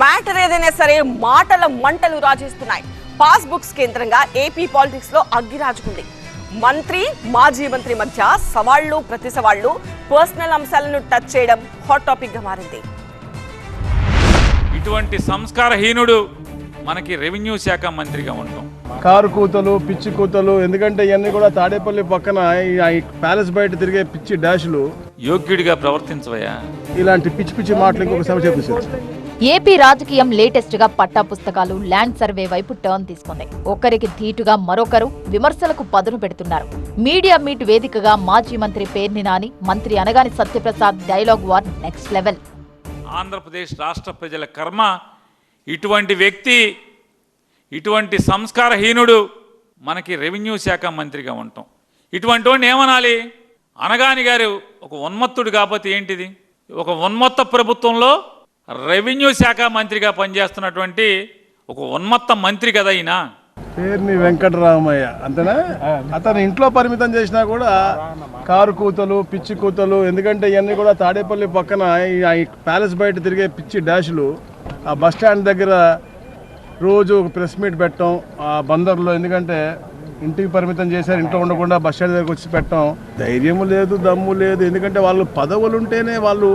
Matter ఏదైనా సరే మాటల మంటలు రాజేస్తున్నాయి. పాస్ బుక్స్ కేంద్రంగా ఏపీ పాలిటిక్స్లో అగ్గిరాజుకుంది. మంత్రి మాజీ మంత్రి మధ్య సవాళ్ళు ప్రతి సవాళ్ళు పర్సనల్ అంశాలను టచ్ చేయడం హాట్ టాపిక్గా మారింది. ఇటువంటి సంస్కారహీనుడు మనకి రెవెన్యూ శాఖ మంత్రిగా ఉంటాం కారు కూతలు పిచ్చి కూతలు ఎందుకంటే ఇవన్నీ కూడా తాడేపల్లి పక్కన ప్యాలెస్ బయట తిరిగే పిచ్చి డాష్లు. యోగ్యుడిగా ప్రవర్తించవయ్యా. ఇలాంటి పిచ్చి పిచ్చి మాటలు ఇంకొక సమస్య చెప్పేసి ఏపీ రాజకీయం లేటెస్ట్గా పట్టా పుస్తకాలు ల్యాండ్ సర్వే వైపు టర్న్ తీసుకుంది. ఒకరికి ధీటుగా మరొకరు విమర్శలకు పదును పెడుతున్నారు. మీడియా మీట్ వేదికగా మాజీ మంత్రి పేర్ని నాని మంత్రి Anagani Satyaprasad dialogue war next level. Andhra Pradesh రాష్ట్ర ప్రజల కర్మ ఇటువంటి వ్యక్తి ఇటువంటి సంస్కారహీనుడు మనకి రెవెన్యూ శాఖ మంత్రిగా ఉంటాం. ఇటువంటి వాడిని ఏమనాలి? అనగాని గారు ఒక ఉన్మత్తుడు కాకపోతే ఏంటిది? ఒక ఉన్మత్త ప్రభుత్వంలో రెవెన్యూ శాఖ మంత్రిగా పనిచేస్తున్నటువంటి ఒక ఉన్మత్త మంత్రి కదా ఈయన. పేరుని వెంకటరామయ్య అంతేనా? అతను ఇంట్లో పరిమితం చేసినా కూడా కారు కూతలు పిచ్చి కూతలు ఎందుకంటే ఇవన్నీ కూడా తాడేపల్లి పక్కన ఈ- ప్యాలెస్ బయట తిరిగే పిచ్చి డాష్లు ఆ బస్ స్టాండ్ దగ్గర రోజు ఒక ప్రెస్ మీట్ పెట్టడం ఆ బందర్లో. ఎందుకంటే ఇంటికి పరిమితం చేశారు ఇంట్లో ఉండకుండా బస్ స్టాండ్ దగ్గరకు వచ్చి పెట్టడం ధైర్యము లేదు దమ్ము లేదు ఎందుకంటే వాళ్ళు పదవులు ఉంటేనే వాళ్ళు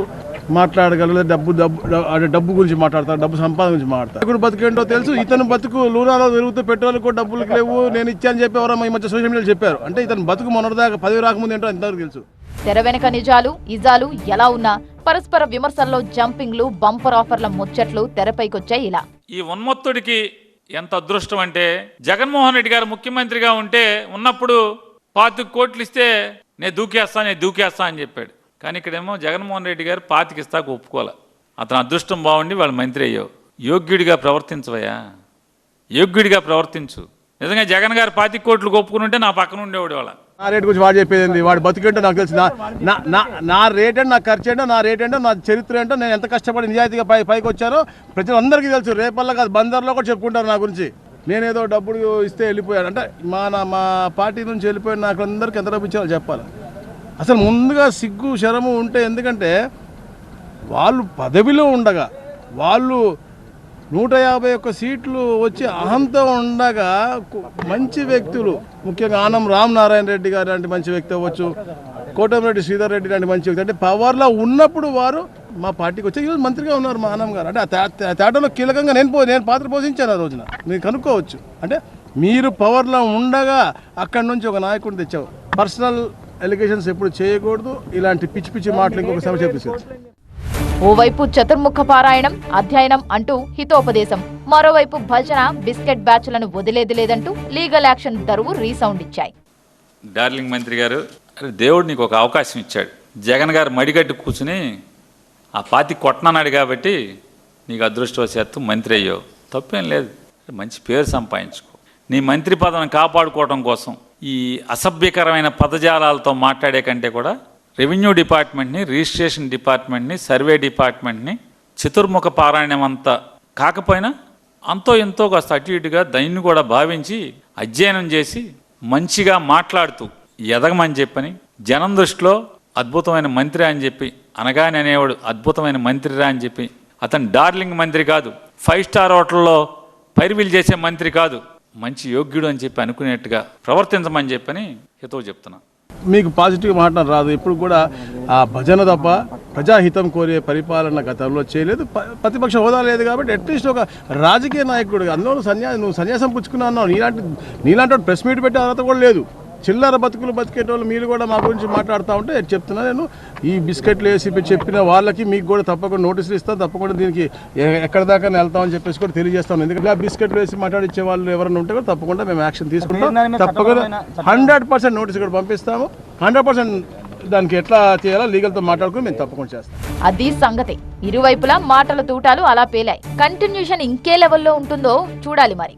మాట్లాడగలరు డబ్బు డబ్బు అంటే డబ్బు గురించి మాట్లాడతారు డబ్బు సంపాదన గురించి మాట్లాడతారు. ఇప్పుడు బతికేంటో తెలుసు ఇతను బతుకు లూనాలో తిరుగుతూ పెట్రోల్ కూడా డబ్బులు లేవు నేను ఇచ్చాను చెప్పి ఎవరో ఈ మధ్య సోషల్ మీడియాలో చెప్పారు. అంటే ఇతను బతుకు మొన్నటిదాకా పదవి రాకముందు ఏంటో ఇంతవరకు తెలుసు? తెర వెనక నిజాలు ఇజాలు ఎలా ఉన్నా పరస్పర విమర్శల్లో జంపింగ్లు బంపర్ ఆఫర్ల ముచ్చట్లు తెరపైకొచ్చాయి ఇలా. ఈ ఉన్మత్తుడికి ఎంత అదృష్టం అంటే జగన్మోహన్ రెడ్డి గారు ముఖ్యమంత్రిగా ఉంటే ఉన్నప్పుడు పాతిక కోట్లు ఇస్తే నేను దూకేస్తా నేను దూకేస్తా అని చెప్పాడు. కానీ ఇక్కడేమో జగన్మోహన్ రెడ్డి గారు పాతికిస్తాకు ఒప్పుకోలే అతను అదృష్టం బాగుండి వాళ్ళు మంత్రి అయ్యావు. యోగ్యుడిగా ప్రవర్తించవయ్యా. యోగ్యుడిగా ప్రవర్తించు. నిజంగా జగన్ గారు పాతి కోట్లు ఒప్పుకుని ఉంటే నా పక్కన ఉండేవాడు వాళ్ళ నా రేట్ గురించి వాడు చెప్పేది ఏంది? వాడు బతికేంటో నాకు తెలుసు నా నా నా నా రేట్ ఏంటో నా ఖర్చు ఏంటో నా రేట్ ఏంటో నా చరిత్ర ఏంటో నేను ఎంత కష్టపడి నిజాయితీగా పై పైకి వచ్చానో ప్రజలందరికీ తెలుసు. రేపల్లా కాదు బందర్లో కూడా చెప్పుకుంటారు నా గురించి. నేనేదో డబ్బులు ఇస్తే వెళ్ళిపోయాను. అంటే మా నా మా పార్టీ నుంచి వెళ్ళిపోయిన నాకు అందరికీ ఎంత డబ్బు ఇచ్చారో చెప్పాలి. అసలు ముందుగా సిగ్గు శరము ఉంటే ఎందుకంటే వాళ్ళు పదవిలో ఉండగా వాళ్ళు నూట యాభై ఒక్క సీట్లు వచ్చి అహంతో ఉండగా మంచి వ్యక్తులు ముఖ్యంగా ఆనం రామ్ నారాయణ రెడ్డి గారు లాంటి మంచి వ్యక్తి అవ్వచ్చు కోటమిరెడ్డి శ్రీధర్ రెడ్డి లాంటి మంచి వ్యక్తి అంటే పవర్లో ఉన్నప్పుడు వారు మా పార్టీకి వచ్చి ఈరోజు మంత్రిగా ఉన్నారు మా ఆనం గారు. అంటే ఆ తేటలో కీలకంగా నేను పో నేను పాత్ర పోషించాను ఆ రోజున. మీరు కనుక్కోవచ్చు. అంటే మీరు పవర్లో ఉండగా అక్కడి నుంచి ఒక నాయకుడిని తెచ్చావు. పర్సనల్ ఎలిగేషన్స్ ఎప్పుడు చేయకూడదు. ఇలాంటి పిచ్చి పిచ్చి మాటలు ఇంకొక సమస్య చెప్పేసి ఓవైపు చతుర్ముఖ పారాయణం అధ్యయనం అంటూ హితోపదేశం. మరోవైపు భజన బిస్కెట్ బ్యాచ్లను వదిలేది లేదంటూ లీగల్ యాక్షన్ దరువు రీసౌండ్ ఇచ్చాయి. డార్లింగ్ మంత్రి గారు అరే దేవుడు నీకు ఒక అవకాశం ఇచ్చాడు. జగన్ గారు మడిగట్టు కూర్చుని ఆ పాతి కొట్టనన్నాడు కాబట్టి నీకు అదృష్టవశాత్తు మంత్రి అయ్యావు. తప్పేం లేదు. మంచి పేరు సంపాదించుకో. నీ మంత్రి పదవిని కాపాడుకోవడం కోసం ఈ అసభ్యకరమైన పదజాలాలతో మాట్లాడే కంటే కూడా రెవెన్యూ డిపార్ట్మెంట్ని రిజిస్ట్రేషన్ డిపార్ట్మెంట్ని సర్వే డిపార్ట్మెంట్ని చతుర్ముఖ పారాయణం అంతా కాకపోయినా అంతో ఎంతో కాస్త అటు ఇటుగా దాన్ని కూడా భావించి అధ్యయనం చేసి మంచిగా మాట్లాడుతూ ఎదగమని చెప్పని జనం దృష్టిలో అద్భుతమైన మంత్రి అని చెప్పి అనగానే అనేవాడు అద్భుతమైన మంత్రిరా అని చెప్పి అతను డార్లింగ్ మంత్రి కాదు ఫైవ్ స్టార్ హోటల్లో పైరువీలు చేసే మంత్రి కాదు. మంచి యోగ్యుడు అని చెప్పి అనుకునేట్టుగా ప్రవర్తించమని చెప్పని హితవు చెప్తున్నా. మీకు పాజిటివ్ మాట రాదు. ఇప్పుడు కూడా ఆ భజన తప్ప ప్రజాహితం కోరే పరిపాలన గతంలో చేయలేదు. ప్రతిపక్ష హోదా లేదు కాబట్టి అట్లీస్ట్ ఒక రాజకీయ నాయకుడు అందులో సన్యాసం నువ్వు సన్యాసం పుచ్చుకున్నా అన్నావు. నీలాంటి నీలాంటి ప్రెస్ మీట్ పెట్టే అర్హత కూడా లేదు. చిల్లర బతుకులు బతికేటోళ్ళు మీరు కూడా మా గురించి మాట్లాడుతూ ఉంటే చెప్తున్నా నేను. ఈ బిస్కెట్లు వేసి చెప్పిన వాళ్ళకి మీకు కూడా తప్పకుండా నోటీసులు ఇస్తాను తప్పకుండా దీనికి ఎక్కడ దాకా వెళ్తామని చెప్పేసి కూడా తెలియజేస్తాను. ఎందుకంటే ఇలా బిస్కెట్లు వేసి మాట్లాడించే వాళ్ళు ఎవరైనా ఉంటే కూడా తప్పకుండా మేము యాక్షన్ తీసుకుంటాం. తప్పకుండా హండ్రెడ్ పర్సెంట్ నోటీస్ కూడా పంపిస్తాము. హండ్రెడ్ పర్సెంట్ దానికి ఎట్లా చేయాలో లీగల్తో మాట్లాడుకుని మేము తప్పకుండా చేస్తాం. అది సంగతి. ఇరువైపులా మాటల తూటాలు అలా పేలాయి. కంటిన్యూషన్ ఇంకే లెవెల్లో ఉంటుందో చూడాలి మరి.